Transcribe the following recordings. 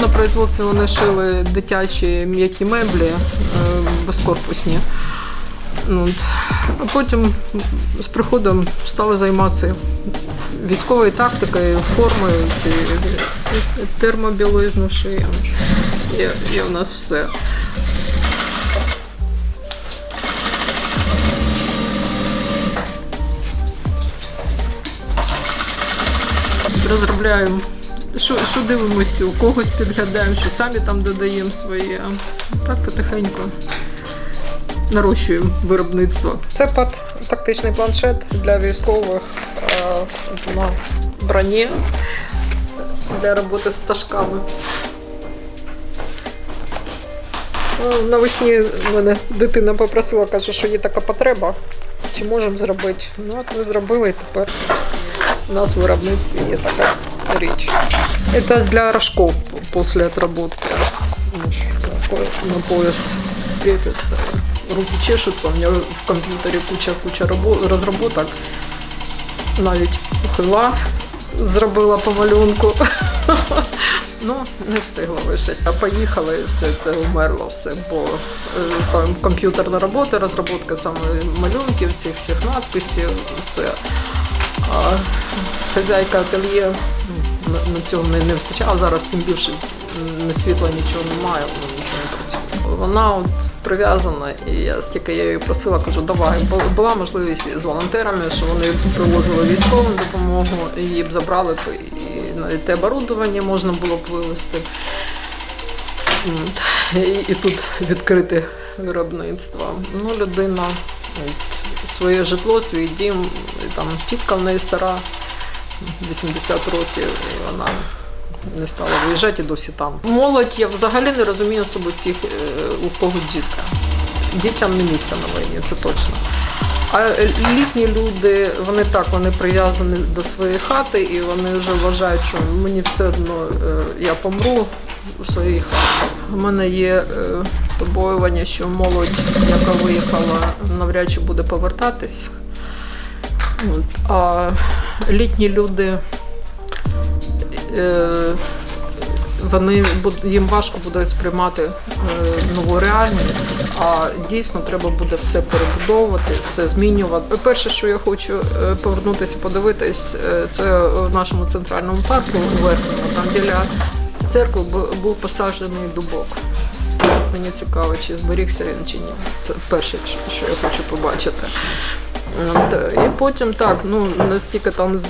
На производстві вони шили дитячі м'які меблі е, безкорпусні. Ну. А потім з приходом стали займатися військовою тактикою, формою, термобілизну шиємо. І, і у нас все. Розробляємо, що, що дивимося, у когось підглядаємо, що самі там додаємо своє. Так потихеньку нарощуємо виробництво. Це пад тактичний планшет для військових е, на броні для роботи з пташками. Ну, Навесні мене дитина попросила, каже, що є така потреба. Чи можемо зробити? Ну от ми зробили і тепер у нас в виробництві є така річ. Це для рожков після отработки. Муж на пояс крепится. Руки чешутся, у меня в комп'ютері куча-куча розробок. Навіть ухила зробила по малюнку. Ну, не встигла вишити. А поїхала і все це умерло все, бо е, там комп'ютерна робота, розробка саме малюнків, цих всіх надписів, все. А хазяйка ательє ну, на, цьому не, не вистачало. Зараз тим більше не світла нічого немає, воно нічого не працює. Вона от прив'язана, і я стільки я її просила, кажу, давай. Бу- Була можливість з волонтерами, що вони привозили військовим допомогу, її б забрали і навіть те оборудовання можна було б вивезти. І, тут відкрите виробництво. Ну, людина своє житло, свій дім, і там тітка в неї стара, 80 років, і вона не стала виїжджати і досі там. Молодь я взагалі не розумію особо тих, е, у кого дітка. Дітям не місця на війні, це точно. А літні люди, вони так, вони прив'язані до своєї хати, і вони вже вважають, що мені все одно е, я помру у своїй хаті. У мене є е, побоювання, що молодь, яка виїхала, навряд чи буде повертатись. А літні люди, е, вони їм важко буде сприймати е, нову реальність, а дійсно треба буде все перебудовувати, все змінювати. Перше, що я хочу е, повернутися, подивитись, це в нашому центральному парку у Верхньому, там біля церкви був посаджений дубок. Мені цікаво, чи зберігся він чи ні. Це перше, що я хочу побачити. І потім так, ну наскільки там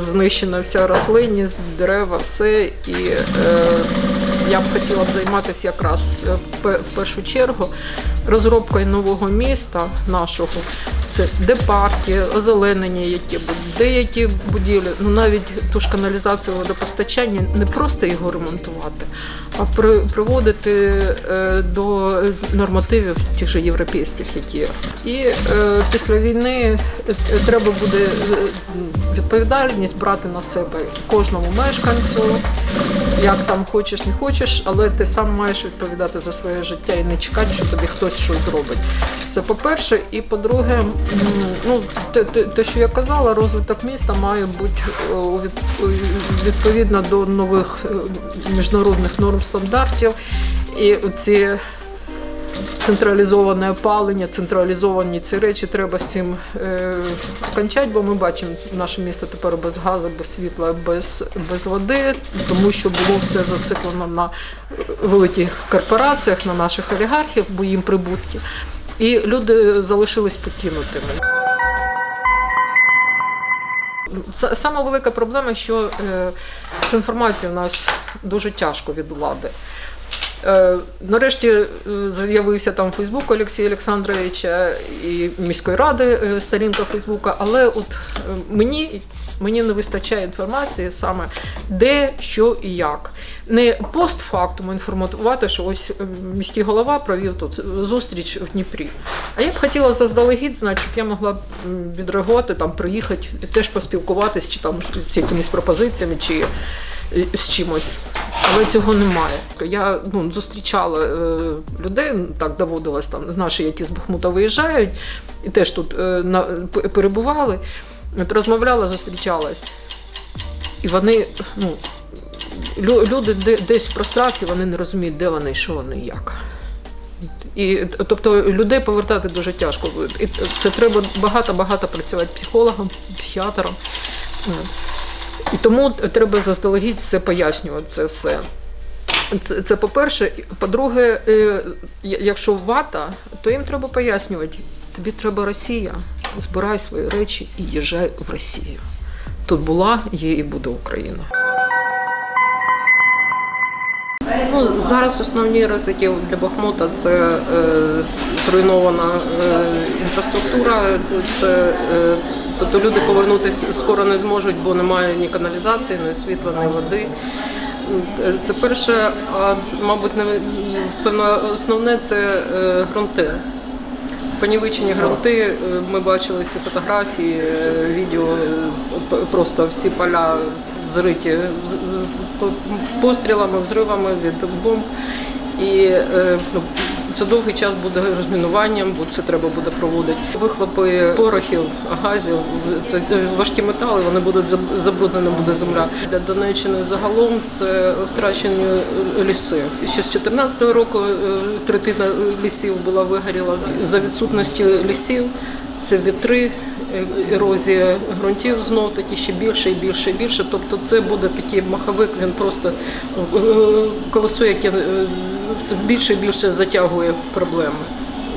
знищена вся рослинність, дерева, все. І е, я б хотіла б займатися якраз е, в першу чергу розробкою нового міста нашого. Це де парки, озеленення, які будуть, деякі будівлі, ну навіть ту ж каналізацію водопостачання, не просто його ремонтувати, а при, приводити е, до нормативів тих же європейських, які є. І е, після війни е, треба буде е, відповідальність брати на себе кожному мешканцю, як там хочеш, не хочеш, але ти сам маєш відповідати за своє життя і не чекати, що тобі хтось щось зробить. Це по-перше, і по-друге, ну те, те, що я казала, розвиток міста має бути е, відповідно до нових е, міжнародних норм стандартів. І оці централізоване опалення, централізовані ці речі треба з цим е, кончати, бо ми бачимо наше місто тепер без газу, без світла, без, без води, тому що було все зациклено на великих корпораціях, на наших олігархів, бо їм прибутки. І люди залишились покинутими. С- Сама велика проблема, що е, з інформацією у нас дуже тяжко від влади. Е, нарешті е, з'явився там Фейсбук Олексія Олександровича і міської ради е, сторінка Фейсбука, але от мені, мені не вистачає інформації саме де, що і як. Не постфактум інформувати, що ось міський голова провів тут зустріч в Дніпрі. А я б хотіла заздалегідь знати, щоб я могла відреагувати, там, приїхати теж поспілкуватись, чи там з якимись пропозиціями, чи з чимось. Але цього немає. Я ну, зустрічала е, людей, так доводилось там, наші, які з Бахмута виїжджають, і теж тут е, на, перебували. От розмовляла, зустрічалась. І вони, ну, лю- люди де- десь в прострації, вони не розуміють, де вони, що вони, як. І тобто людей повертати дуже тяжко. І це треба багато-багато працювати психологом, психіатром. І тому треба заздалегідь все пояснювати це все. Це, це по-перше. По-друге, е, якщо вата, то їм треба пояснювати. Тобі треба Росія, збирай свої речі і їжджай в Росію. Тут була, є і буде Україна. Ну, зараз основні ризики для Бахмута це е, зруйнована е, інфраструктура. Це е, тобто люди повернутися скоро не зможуть, бо немає ні каналізації, ні світла, ні води. Це перше, а мабуть, не певно основне це е, ґрунти. Понівечені ґрунти, е, ми бачили всі фотографії, е, відео, е, просто всі поля зриті з- з- пострілами, взривами від бомб. І е, ну, це довгий час буде розмінуванням, бо це треба буде проводити. Вихлопи порохів, газів, це е, важкі метали, вони будуть заб- забруднена буде земля. Для Донеччини загалом це втрачені е, ліси. Ще з 2014 року е, третина лісів була вигоріла за відсутності лісів. Це вітри, е, ерозія ґрунтів знов таки ще більше і більше і більше. Тобто це буде такий маховик, він просто е, колесо, яке е, все більше і більше затягує проблеми.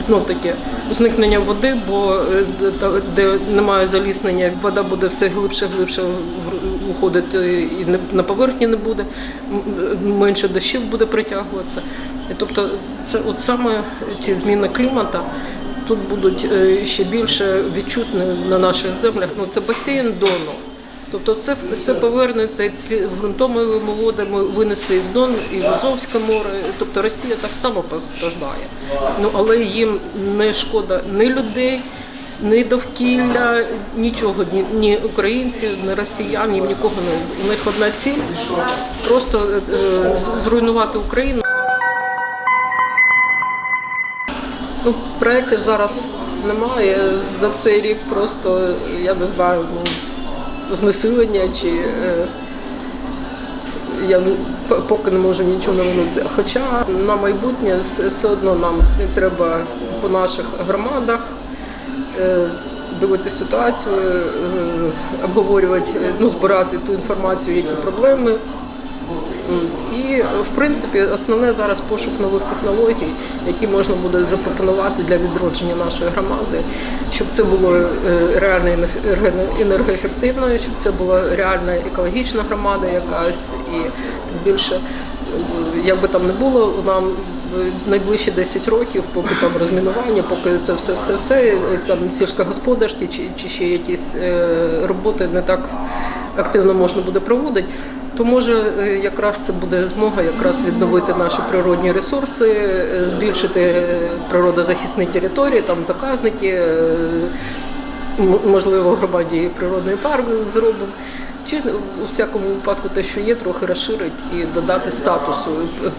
Знов таки зникнення води, бо е, де- немає заліснення, вода буде все глибше, глибше уходити і на поверхні не буде, менше дощів буде притягуватися. Тобто це от саме ці зміни клімату тут будуть е, ще більше відчутні на наших землях. Ну це басейн Дону. Тобто це все повернеться і ґрунтовими водами винесе і в Дон, і в Азовське море. Тобто Росія так само постраждає. Ну але їм не шкода ні людей, ні довкілля, нічого, ні, ні українців, ні росіян, ні нікого не. У них одна ціль просто е, зруйнувати Україну. Ну, проєктів зараз немає. За цей рік просто, я не знаю, ну, знесилення чи е, я ну, поки не можу нічого навинути. Хоча на майбутнє все, все одно нам треба по наших громадах е, дивитися ситуацію, е, обговорювати, ну, збирати ту інформацію, які проблеми. І в принципі основне зараз пошук нових технологій, які можна буде запропонувати для відродження нашої громади, щоб це було е, реально енерге- енергоефективно, щоб це була реальна екологічна громада якась, і тим більше, е, як би там не було, нам найближчі 10 років, поки там розмінування, поки це все, все, все е, там сільськогосподарські чи, чи ще якісь роботи не так активно можна буде проводити. То може е, якраз це буде змога якраз відновити наші природні ресурси, е, збільшити природозахисні території, там заказники, е, можливо, громаді природний парк зробимо. Чи у всякому випадку те, що є, трохи розширить і додати статусу,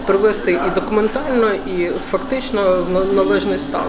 привести і документально, і фактично в на- належний стан.